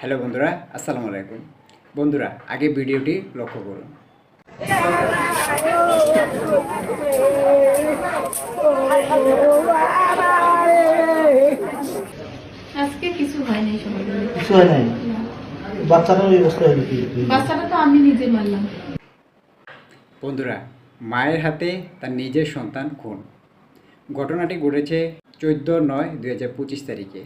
Hello বন্ধুরা আসসালামু আলাইকুম। বন্ধুরা আগে ভিডিওটি লক্ষ্য করুন। আজকে কিছু হয় নাই সবাই মিলে। কিছু হয় নাই? না। বাচ্চাটার এই অবস্থা বাচ্চাটা তো আমি নিজে মারলাম। বন্ধুরা মায়ের হাতে তার নিজের সন্তান খুন। ঘটনাটি ঘটেছে চোদ্দ নয় দুই হাজার পঁচিশ তারিখে।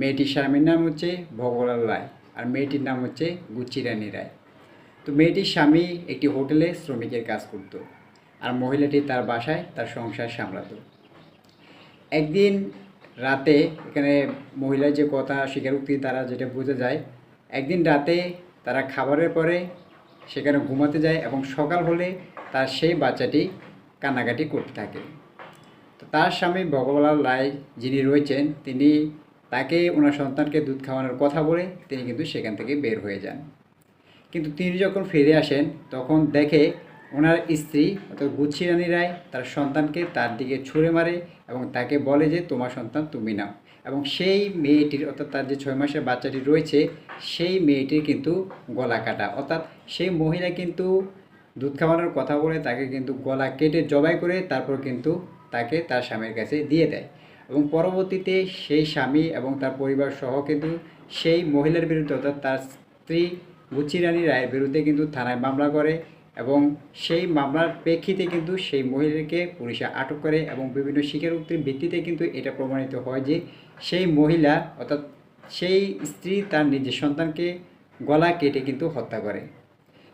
মেয়েটির স্বামীর নাম হচ্ছে ভগবান রায় আর মেয়েটির নাম হচ্ছে গুচ্চি রানী রায়। তো মেয়েটির স্বামী একটি হোটেলে শ্রমিকের কাজ করত আর মহিলাটি তার বাসায় তার সংসার সামলাত। একদিন রাতে এখানে মহিলার যে কথা স্বীকারোক্তি তারা যেটা বোঝা যায়, একদিন রাতে তারা খাবারের পরে সেখানে ঘুমাতে যায় এবং সকাল হলে তার সেই বাচ্চাটি কান্নাকাটি করতে থাকে। তো তার স্বামী ভগবান রায় যিনি রয়েছেন, তিনি তাকে ওনার সন্তানকে দুধ খাওয়ানোর কথা বলে তিনি কিন্তু সেখান থেকে বের হয়ে যান। কিন্তু তিনি যখন ফিরে আসেন, তখন দেখে ওনার স্ত্রী অর্থাৎ গুচ্ছি রানী রায় তার সন্তানকে তার দিকে ছুঁড়ে মারে এবং তাকে বলে যে, তোমার সন্তান তুমি নাও। এবং সেই মেয়েটির অর্থাৎ তার যে ছয় মাসের বাচ্চাটি রয়েছে, সেই মেয়েটির কিন্তু গলা কাটা। অর্থাৎ সেই মহিলা কিন্তু দুধ খাওয়ানোর কথা বলে তাকে কিন্তু গলা কেটে জবাই করে তারপর কিন্তু তাকে তার স্বামীর কাছে দিয়ে দেয়। এবং পরবর্তীতে সেই স্বামী এবং তার পরিবার সহ কিন্তু সেই মহিলার বিরুদ্ধে অর্থাৎ তার স্ত্রী গুচি রানী রায়ের বিরুদ্ধে কিন্তু থানায় মামলা করে এবং সেই মামলার প্রেক্ষিতে কিন্তু সেই মহিলাকে পুলিশে আটক করে এবং বিভিন্ন স্বীকারোক্তির ভিত্তিতে কিন্তু এটা প্রমাণিত হয় যে সেই মহিলা অর্থাৎ সেই স্ত্রী তার নিজের সন্তানকে গলা কেটে কিন্তু হত্যা করে।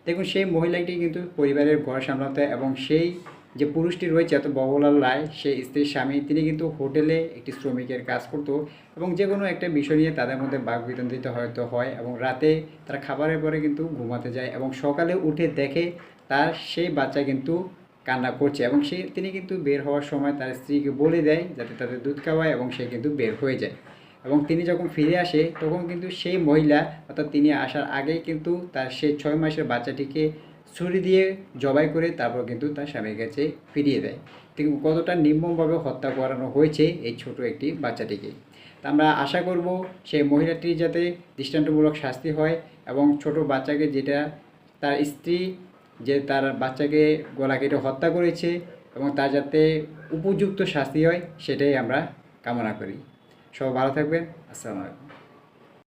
দেখুন, সেই মহিলাটি কিন্তু পরিবারের ঘর সামলাতে এবং সেই যে পুরুষটি রয়েছে এত বহলাল রায়, সেই স্ত্রীর স্বামী, তিনি কিন্তু হোটেলে একটি শ্রমিকের কাজ করতো এবং যে কোনো একটা বিষয় নিয়ে তাদের মধ্যে বাকবিতন্দিত হয়তো হয় এবং রাতে তারা খাবারের পরে কিন্তু ঘুমাতে যায় এবং সকালে উঠে দেখে তার সেই বাচ্চা কিন্তু কান্না করছে এবং সে, তিনি কিন্তু বের হওয়ার সময় তার স্ত্রীকে বলে দেয় যাতে তাদের দুধ খাওয়ায় এবং সে কিন্তু বের হয়ে যায়। এবং তিনি যখন ফিরে আসে, তখন কিন্তু সেই মহিলা অর্থাৎ তিনি আসার আগেই কিন্তু তার সেই ছয় মাসের বাচ্চাটিকে ছুরি দিয়ে জবাই করে তারপর কিন্তু তার স্বামীর কাছে ফিরিয়ে দেয়। কিন্তু কতটা নির্মমভাবে হত্যা করানো হয়েছে এই ছোট একটি বাচ্চাটিকে। তা আমরা আশা করব সেই মহিলাটির যাতে দৃষ্টান্তমূলক শাস্তি হয় এবং ছোট বাচ্চাকে যেটা তার স্ত্রী যে তার বাচ্চাকে গলা কেটে হত্যা করেছে এবং তার যাতে উপযুক্ত শাস্তি হয় সেটাই আমরা কামনা করি। সবাই ভালো থাকবেন। আসসালামু আলাইকুম।